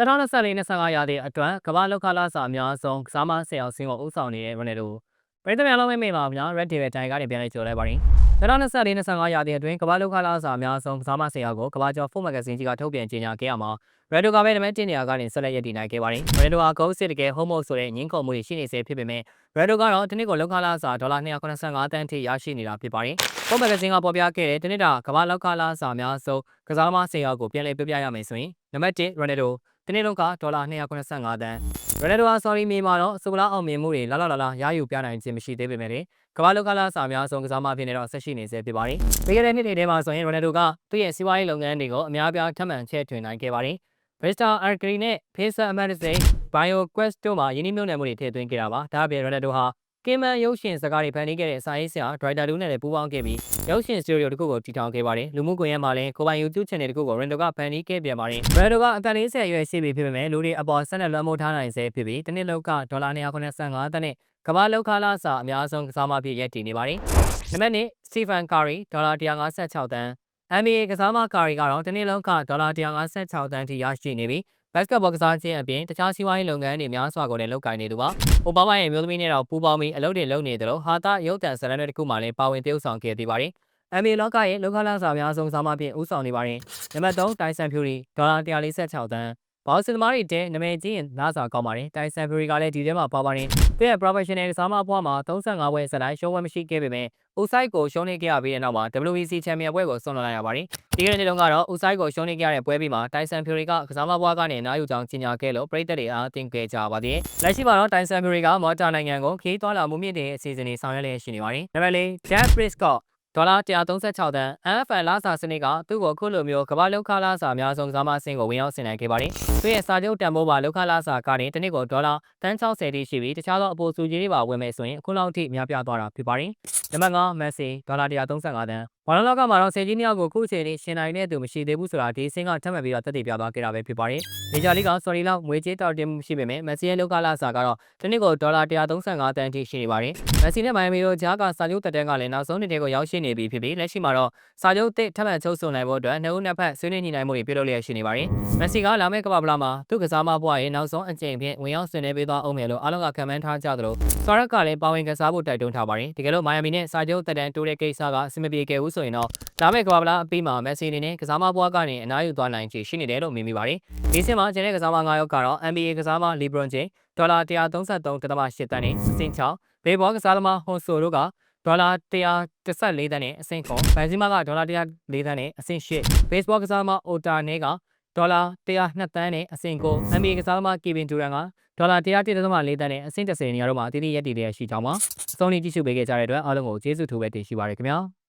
2024-25ရာသီအတွက်ကမ္ဘာလောက်ခလာစာအများဆုံးကစားမဆယ်အောင်စင်းကိုဥဆောင်နေတဲ့ရိုနယ်ဒိုပရိသတ်များလုံးမိတ်ပါဗျာ Red Table တိုင်ကနေပြန်လဲကြိုလိုက်ပါတယ်2024-25ရာသီအတွင်းကမ္ဘာလောက်ခလာစာအများဆုံးကစားမဆယ်အောင်ကိုကမ္ဘာကျော် Foot Magazine ကြီးကထုတ်ပြန်ကြေညာခဲ့ရမှာ Red ကပဲနံပါတ်1နေရာကနေဆက်လက်ရည်တည်နိုင်ခဲ့ပါတယ် Red ဟာဂိုးစစ်တကယ် home ဆိုတဲ့ညင်းခုန်မှုတွေရှိနေစေဖြစ်ပေမဲ့ Red ကတော့ဒီနှစ်ကိုလောက်ခလာစာဒေါ်လာ285တန်းထိရရှိနေတာဖြစ်ပါတယ် Foot Magazine ကပေါ်ပြခဲ့တဲ့ဒီနှစ်တာကမ္ဘာလောက်ခလာစာအများဆုံးကစားမဆယ်အောင်ကိုပြန်လဲပြပြရမယ်ဆိုရင်နံပါတ်1 Ronaldo ဒီနေ့လုံးကဒေါ်လာ285တန်းရိုနယ်ဒိုဟာဆော်ရီမီမှာတော့ဆိုဗလာအောင်မြင်မှုတွေလာလာလာလာရယူပြနိုင်ခြင်းမရှိသေးပေမဲ့ကမ္ဘာလောကလာစာများဆုံးကစားမဖြစ်နေတော့ဆက်ရှိနေစေဖြစ်ပါတယ်။ပြီးခဲ့တဲ့နှစ်တွေထဲမှာဆိုရင်ရိုနယ်ဒိုကသူ့ရဲ့စီးပွားရေးလုပ်ငန်းတွေကိုအများအပြားထပ်မံချဲ့ထွင်နိုင်ခဲ့ပါတယ်။ Vista Arcade နဲ့ Pesa Amazing BioQuest တို့မှာယင်းနှမြုံနယ်မှုတွေထည့်သွင်းခဲ့တာပါ။ဒါ့အပြင်ရိုနယ်ဒိုဟာ ကင်မန်ရုပ်ရှင်စကားတွေဖန်တီးခဲ့တဲ့စာရေးဆရာဒရိုက်တာတူနဲ့လည်းပူးပေါင်းခဲ့ပြီးရုပ်ရှင်စတူဒီယိုတစ်ခုကိုတည်ထောင်ခဲ့ပါတယ်လူမှုကွန်ရက်မှာလည်းကိုပိုင် YouTube channel တစ်ခုကို Rendo ကဖန်တီးခဲ့ပြန်ပါတယ် Rendo ကအသက်40အရွယ်ရှိပြီဖြစ်ပေမဲ့လူတွေအပေါ်ဆက်လက်လွှမ်းမိုးထားနိုင်ဆဲဖြစ်ပြီးတစ်နှစ်လောက်ကဒေါ်လာ285တန်းနဲ့ကမ္ဘာလောက်ခလာစာအများဆုံးကစားမဖြစ်ရပ်တည်နေပါတယ်နံပါတ်1 Stephen Curry ဒေါ်လာ156တန်း NBA ကစားမကာရီကတော့တစ်နှစ်လုံးကဒေါ်လာ156တန်းထိရရှိနေပြီး ဘတ်စကတ်ဘောကစားခြင်းအပြင်တခြားစီးပွားရေးလုပ်ငန်းတွေများစွာကိုလည်းလုပ်ကိုင်နေသူပါ။အိုဘားမားရဲ့မျိုးသမီးနဲ့တော့ပူးပေါင်းပြီးအလုပ်တွေလုပ်နေတယ်လို့ဟာတာရုပ်တံဇာတ်လမ်းတွေတစ်ခုမှလည်းပါဝင်တည်ဆောက်ခဲ့သေးပါတယ်။ NBA လောကရဲ့လောကလစာများဆုံးစားမဖြင့်ဦးဆောင်နေပါတယ်။နံပါတ်3တိုင်ဆန်ဖြူရီဒေါ်လာ146တန်း ဘောက်စင်သမားတွေတဲနာမည်ကြီးရင်နားစာကောင်းပါတယ်တိုင်ဆန်ဖရီကလည်းဒီထဲမှာပါပါတယ်သူရဲ့ professional ကစားမဘွားမှာ35ပွဲဇက်တိုင်းရှုံးဝဲမရှိခဲ့ပေမဲ့ Usai ကိုရှုံးနေခဲ့ရပြီးတဲ့နောက်မှာ WBC ချန်ပီယံပွဲကိုဆွံ့လွှတ်လိုက်ရပါတယ်ဒီကနေ့နေ့တုန်းကတော့ Usai ကိုရှုံးနေခဲ့ရတဲ့ပွဲပြီးမှာတိုင်ဆန်ဖရီကကစားမဘွားကနေနားယူကြောင်းကြေညာခဲ့လို့ပြည်သက်တွေအားတင်ခဲ့ကြပါသေးတယ်လက်ရှိမှာတော့တိုင်ဆန်ဖရီကမော်တာနိုင်ငံကိုခီးသွားလာမှုမြင့်တဲ့အစီအစဉ်တွေဆောင်ရွက်လျက်ရှိနေပါတယ်နံပါတ်၄ Jack Prescott ဒေါ်လာ136တန်း NFL လာစာစနစ်ကသူ့ကိုခုလိုမျိုးကမ္ဘာလောက်ခလာစာအများဆုံးကစားမအဆင့်ကိုဝင်ရောက်ဆင်နိုင်ခဲ့ပါတယ်။သူ့ရဲ့စာချုပ်တန်ဖိုးပါလောက်ခလာစာကနေတစ်နှစ်ကိုဒေါ်လာ160တိရှိပြီးတခြားသောအပိုစုကြီးတွေပါဝင်မယ်ဆိုရင်အခုလောက်ထိများပြားသွားတာဖြစ်ပါတယ်။နံပါတ်5မက်ဆီဒေါ်လာ135တန်း ဘာလောကမှာတော့ဆယ်ကြီးနှစ်ယောက်ကိုခုချိန်ထိရှင်နိုင်တဲ့သူမရှိသေးဘူးဆိုတာဒီအဆင့်ကထပ်မံပြီးတော့တက်တည်ပြသွားခဲ့တာပဲဖြစ်ပါတယ်။မေဂျာလိကဆော်ရီလောက်ငွေကြေးတောက်တင်မှုရှိပေမဲ့မက်ဆီရဲ့လောကလာစာကတော့တစ်နှစ်ကိုဒေါ်လာ135တန်းထိရှိနေပါတယ်။မက်ဆီနဲ့မိုင်မီတို့ဂျားကစာချုပ်တက်တန်းကလည်းနောက်ဆုံးနှစ်တည်းကိုရောက်ရှိနေပြီဖြစ်ပြီးလက်ရှိမှာတော့စာချုပ်တစ်ထပ်မံချုပ်ဆိုနိုင်ဖို့အတွက်နှစ်ဦးနှစ်ဖက်ဆွေးနွေးညှိနှိုင်းမှုတွေပြုလုပ်လျက်ရှိနေပါတယ်။မက်ဆီကလာမယ့်ကမ္ဘာပလာမှာသူ့ကစားမဘွားရဲ့နောက်ဆုံးအကြိမ်ဖြင့်ဝင်ရောက်ဆင်နွှဲပေးသွားအောင်မယ်လို့အားလုံးကခံမှန်းထားကြသလိုဆော်ရက်ကလည်းပါဝင်ကစားဖို့တိုက်တွန်းထားပါတယ်။တကယ်လို့မိုင်ယာမီနဲ့စာချုပ်တက်တန်းတိုးတဲ့ကိစ္စကအဆင်မပြေခဲ့ဘူးဆိုရင်တော့လာမယ့်ကမ္ဘာပလာအပြီးမှာမက်ဆီအနေနဲ့ကစားမဘွားကနေအနားယူသွားနိုင်ချေရှိနေတယ်လို့မြင်မိပါတယ်။ဒီစင်မှာကျန်တဲ့ကစားမ9ယောက်ကတော့ NBA ကစားမ LeBron James ဒေါ်လာ133.8တန်းနဲ့အဆင့်6ဘေးဘောကစားသမားဟွန်ဆိုတို့ကဒေါ်လာ114တန်းနဲ့အဆင့်9ဘန်ဇီမာကဒေါ်လာ104တန်းနဲ့အဆင့်8ဘေ့စ်ဘောကစားသမားအိုတာနဲကဒေါ်လာ102တန်းနဲ့အဆင့်9 NBA ကစားသမားကီဗင်ဒူရန်ကဒေါ်လာ101.4တန်းနဲ့အဆင့်10နေရာတို့မှာတည်တည်ရက်တည်ရရှိကြောင်းပါ။စုံလင်ကြည့်ရှုပေးခဲ့ကြတဲ့အတွက်အားလုံးကိုကျေးဇူးထူးပဲတင်ရှိပါရခင်ဗျာ။